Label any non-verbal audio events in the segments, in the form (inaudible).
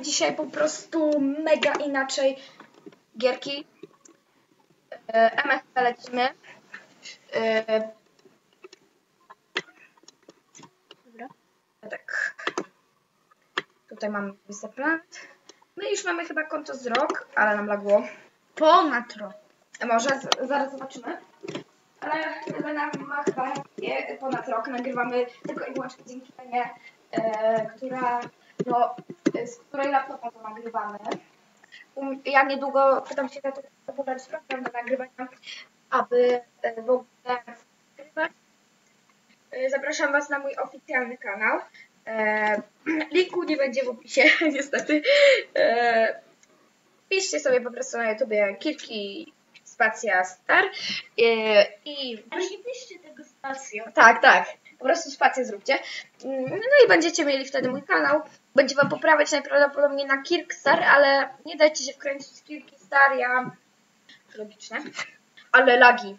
Dzisiaj po prostu mega inaczej gierki. Y, MFP lecimy. Y, Dobra. Tak. Tutaj mamy Vista Plant. My już mamy chyba konto z rok, ale nam lagło. Ponad rok. Może z, zaraz zobaczymy. Ale nam ma chyba ponad rok nagrywamy tylko i wyłącznie dzięki mnie, e, która, no, z której laptopa to nagrywamy. Um, ja niedługo pytam się tato pobrać program do nagrywania, aby e, w ogóle nagrywać. E, Zapraszam Was na mój oficjalny kanał. E, (clears throat) linku nie będzie w opisie, (laughs) niestety. Piszcie sobie po prostu na YouTubie Kirki Spacja Star i Ale nie piszcie tego stacją. tak, tak. Po prostu spację zróbcie. Mm, No i będziecie mieli wtedy mój kanał. Będzie wam poprawiać najprawdopodobniej na Kirkstar, ale nie dajcie się wkręcić w Kirkstar, ja... Logiczne. Ale lagi.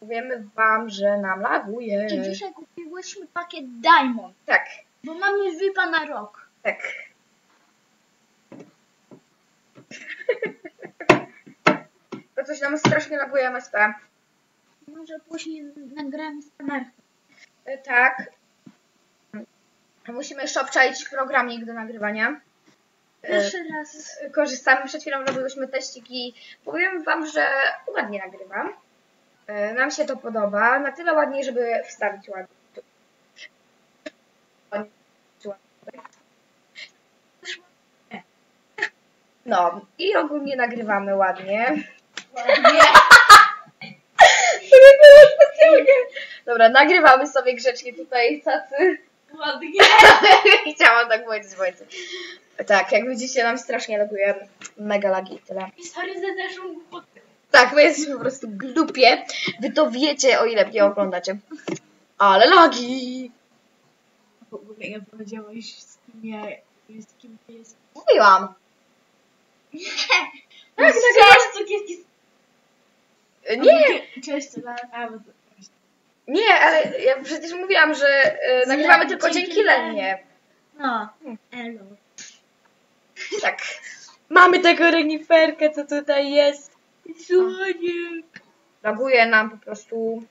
Powiemy wam, że nam laguje. I dzisiaj kupiłyśmy pakiet Diamond, Tak, bo mamy VIPa na rok. tak. (laughs) To coś nam strasznie laguje MSP. Może później nagramy z kamerą. E, Tak. Musimy jeszcze obczaić programik do nagrywania. E, Pierwszy raz. korzystamy. Przed chwilą robiłyśmy teścik i powiem Wam, że ładnie nagrywam. E, Nam się to podoba. Na tyle ładnie, żeby wstawić ładnie. No i ogólnie nagrywamy ładnie. (laughs) Nie. Dobra, nagrywamy sobie grzecznie tutaj cacy. Ładnie. Chciałam tak powiedzieć, Wojcy. Tak, jak widzicie, nam strasznie laguje. Mega lagi i tyle. I sorry za naszą. Tak, my jesteśmy po prostu glupie. Wy to wiecie, o ile mnie oglądacie. Ale lagi! W ogóle ja powiedziałeś z kim ja z kim ty jest. Mówiłam. Tak, tak, cukierki. Nie, Cześć, a bo to nie, ale ja przecież mówiłam, że e, nagrywamy tylko dzięki dzięki Lenie. No, elo. Tak. Mamy tego reniferkę, co tutaj jest. Słoniek. Laguje nam po prostu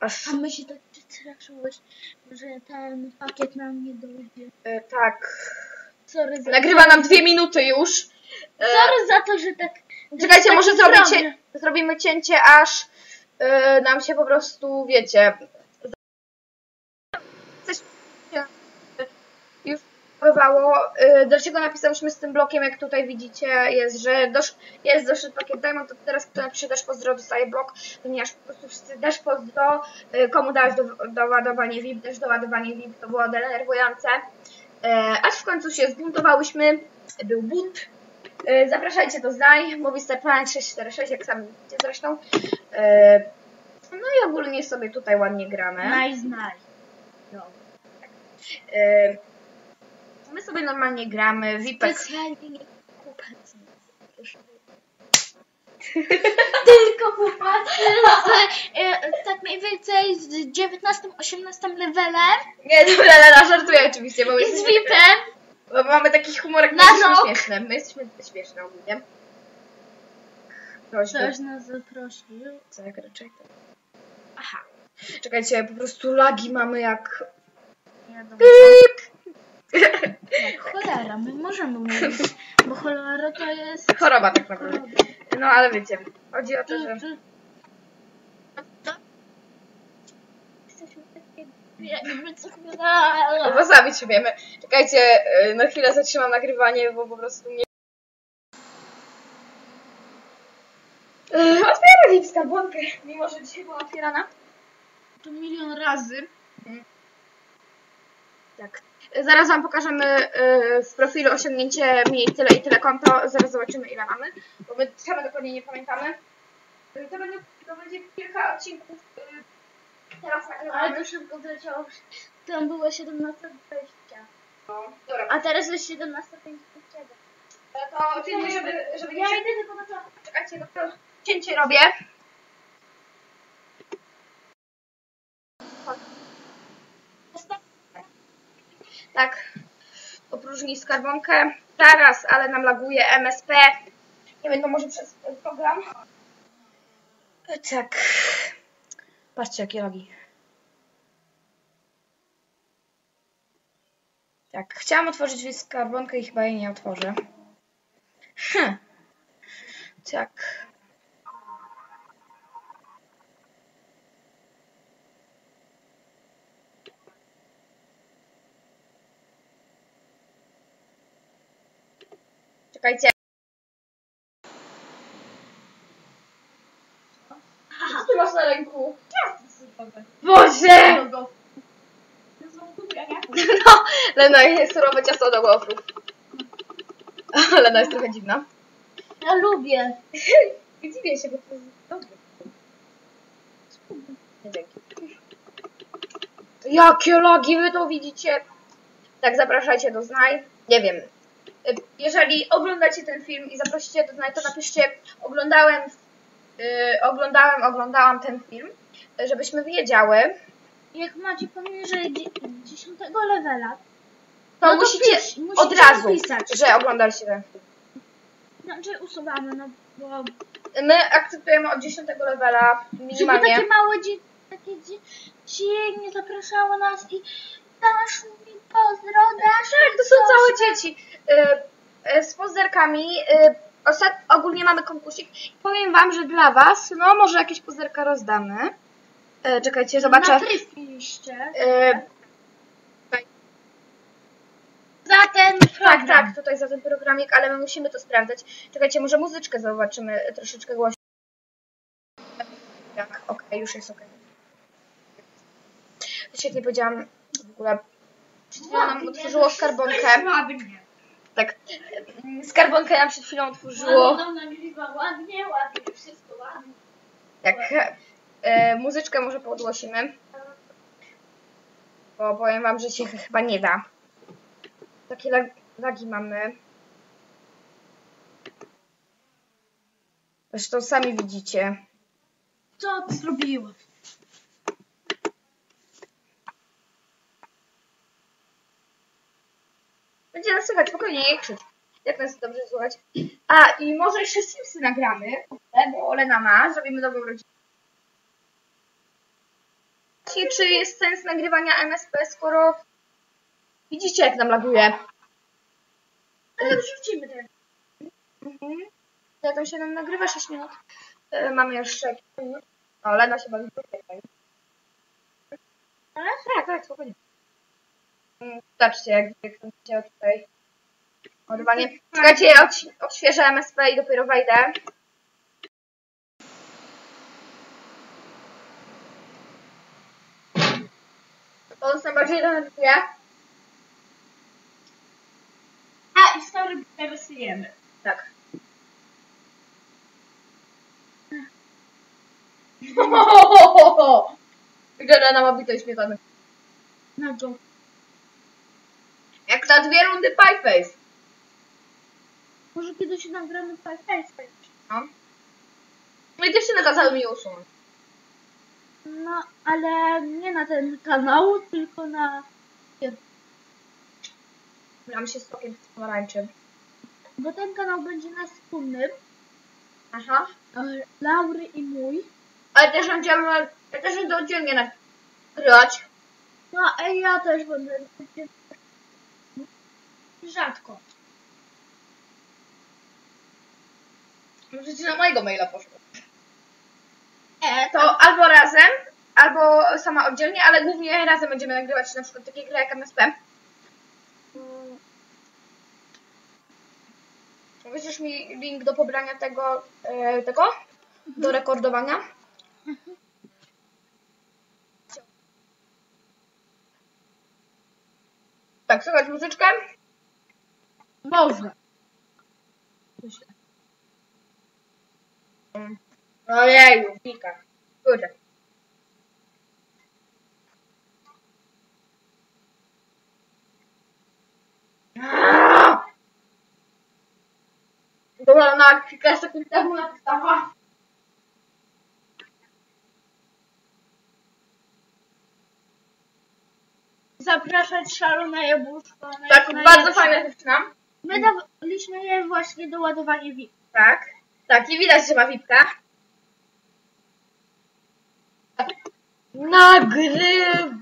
aż A my się tak przestraszyłeś, że ten pakiet nam nie dojdzie. e, tak. Sorry za Nagrywa nam dwie minuty już. E, Sorry za to, że tak. Czekajcie, taki może zrobię zrobimy cięcie, aż y, nam się po prostu, wiecie, coś się już podobało. Y, dlaczego napisałyśmy z tym blokiem, jak tutaj widzicie, jest, że dosz, jest doszedł pakiet Diamond, to teraz kto napisze dasz pozdro, dostaje blok, ponieważ po prostu wszyscy dasz pozdro, y, komu dałeś do, doładowanie VIP, też doładowanie VIP, to było denerwujące. Aż w końcu się zbuntowałyśmy, był bunt, E, Zapraszajcie do Znaj, Movistar Planet 646, jak sami widzicie zresztą. E, No i ogólnie sobie tutaj ładnie gramy. Nice, nice. No, tak. E, My sobie normalnie gramy, Vipek. Specjalnie nie. Proszę. (laughs) Tylko z, e, tak mniej więcej z 19-18 levelem Nie, dobra, żartuję oczywiście, bo, i z. bo mamy taki humor, Na my jesteśmy rok. śmieszne. My jesteśmy śmieszne ogólnie. Prośby. Ktoś nas zaprosił. Tak, raczej tak. Aha. Czekajcie, po prostu lagi mamy jak... Nie wiadomo. Pik! Jak cholera, my możemy mówić, bo cholera to jest... Choroba tak naprawdę. No ale wiecie, chodzi o to, że... co chwila... Wasabi się wiemy. Czekajcie, y, na chwilę zatrzymam nagrywanie, bo po prostu nie... Yy, Otwieram im skarbonkę, mimo że dzisiaj była otwierana. To milion razy. Tak. Y, Zaraz wam pokażemy y, w profilu osiągnięcie miej tyle i tyle konto. Zaraz zobaczymy ile mamy, bo my same dokładnie nie pamiętamy. Y, To będzie, to będzie kilka odcinków. Teraz nagrywamy. Ale to szybko wleciało. Tam było 17.20. No, dobra. A teraz jest 17.57. To filmuj, żeby, żeby nie Ja idę tylko na to. Czekajcie, dopiero cięcie robię. Tak. opróżni skarbonkę. Zaraz, ale nam laguje MSP. Nie wiem, to może przez program. Tak. Patrzcie, jakie lagi. Tak, chciałam otworzyć skarbonkę i chyba jej nie otworzę. Hm. Tak. Czekajcie. Ty masz na ręku? Boże! No, Lena jest surowe ciasto do gofrów. (laughs) Lena jest trochę dziwna. Ja lubię. (laughs) Dziwię się, bo to jest dobre. Dzięki. Jakie logi wy to widzicie? Tak, zapraszajcie do Znaj. Nie wiem. Jeżeli oglądacie ten film i zaprosicie do Znaj, to napiszcie oglądałem, yy, oglądałem, oglądałam ten film, żebyśmy wiedziały. Jak macie poniżej dzie- 10 levela, To No to musicie pisz, musicie od razu, napisać. że oglądaliście znaczy usuwamy, no bo... My akceptujemy od 10 levela Żeby minimalnie. takie małe dzieci, takie dzieci nie zapraszały nas i dasz mi pozdro, dasz Tak, to są całe dzieci. Y, y, z pozerkami. Y, ostat... Ogólnie mamy konkursik. Powiem wam, że dla was, no może jakieś pozerka rozdamy. Y, czekajcie, zobaczę. Natryfiliście Y, za ten tak, program. tak, tutaj za ten programik, ale my musimy to sprawdzać. Czekajcie, może muzyczkę zobaczymy troszeczkę głośniej. Tak, okej, już jest okej. Świetnie powiedziałam w ogóle. Przed chwilą nam otworzyło skarbonkę. Tak, mm, skarbonkę nam przed chwilą otworzyło. Ładnie, ładnie, wszystko ładnie. Tak, e, muzyczkę może podłosimy. Bo powiem wam, że się chyba nie da. Takie lag, lagi mamy. Zresztą sami widzicie. Co ty zrobiła? Będzie nas słychać, spokojnie, nie krzycz. Jak nas dobrze słuchać. A, i może jeszcze Simsy nagramy, bo Olena ma, zrobimy dobrą rodzinę. Właśnie, Czy jest sens nagrywania MSP, skoro widzicie, jak nam laguje? Ale wrzucimy ten. Mhm. Ja tam się nam nagrywa 6 minut. E, mamy jeszcze 5 minut. O, Lena się bawi tutaj. Ale? Tak, tak, spokojnie. Mm, Zobaczcie, jak, się tutaj ładowanie. Czekajcie, ja odś- odświeżę MSP i dopiero wejdę. Najbardziej denerwuje. A, i story rysujemy. Tak. (laughs) Wygląda na mobitej śmietany. Na go. Jak za dwie rundy Pie Face. Może kiedyś nagramy Five Face. No. No i dziewczyny kazały mi usunąć. No, ale nie na ten kanał, tylko na... Miałam się z sokiem pomarańczym. Bo ten kanał będzie na wspólnym. Aha. e, Laury i mój. Ale też będziemy, ja też będę oddzielnie nagrywać. No, a ja też będę... Rzadko. Możecie na mojego maila poszło. E, To albo razem, albo sama oddzielnie, ale głównie razem będziemy nagrywać na przykład takie gry jak MSP. Mm. Wyślesz mi link do pobrania tego, e, tego? Do rekordowania? Tak, słychać muzyczkę? Można. Ojeju, Wika. Kurde. Dobra, na kilka sekund temu napisała. zapraszać szalone jabłuszko. Tak, bardzo fajna dziewczyna. My daliśmy jej właśnie do ładowania VIP. Tak. Tak, i widać, że ma wipka. Nagrywamy!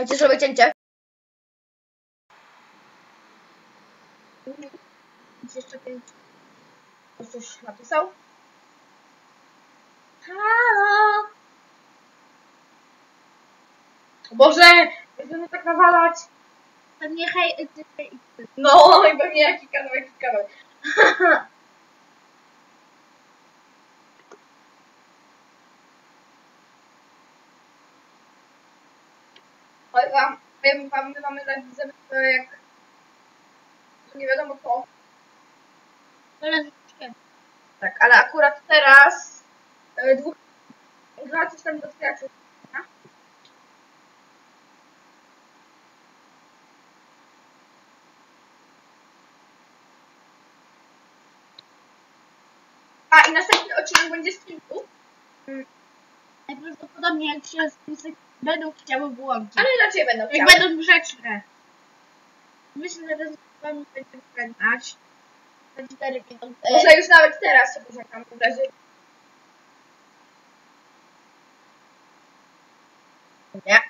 Chodźcie sobie cięcie. Jeszcze pięć. Ktoś coś napisał? Halo! Boże! Będziemy tak nawalać. Pewnie hej, ty. No i pewnie jaki kanał, jaki kanał. (laughs) Oj, wam, powiem wam, my mamy tak widzę, że jak nie wiadomo co. Tak, ale akurat teraz e, dwóch gra coś tam do teatru. A i następny odcinek będzie z kilku. Najprawdopodobniej jak się z tym będą chciały włączyć. Ale raczej będą Jak chciały. będą grzeczne. Myślę, że z wami będziemy kręcać. Na 4 minuty. Może już nawet teraz się pożegnam w razie. Nie.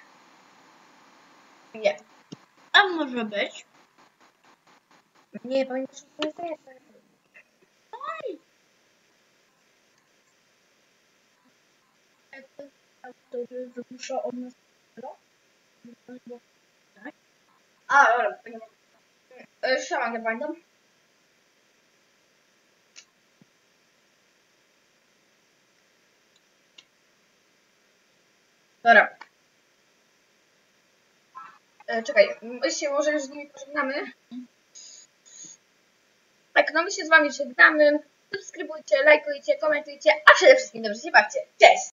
Nie. A może być? Nie, że to jest Oj! Autorzy wymuszą od nas zero? Tak? A, dobra, to nie. E, pamiętam. Dobra. E, czekaj, my się może już z nimi pożegnamy. Tak, no my się z wami żegnamy. Subskrybujcie, lajkujcie, komentujcie, a przede wszystkim dobrze się bawcie. Cześć!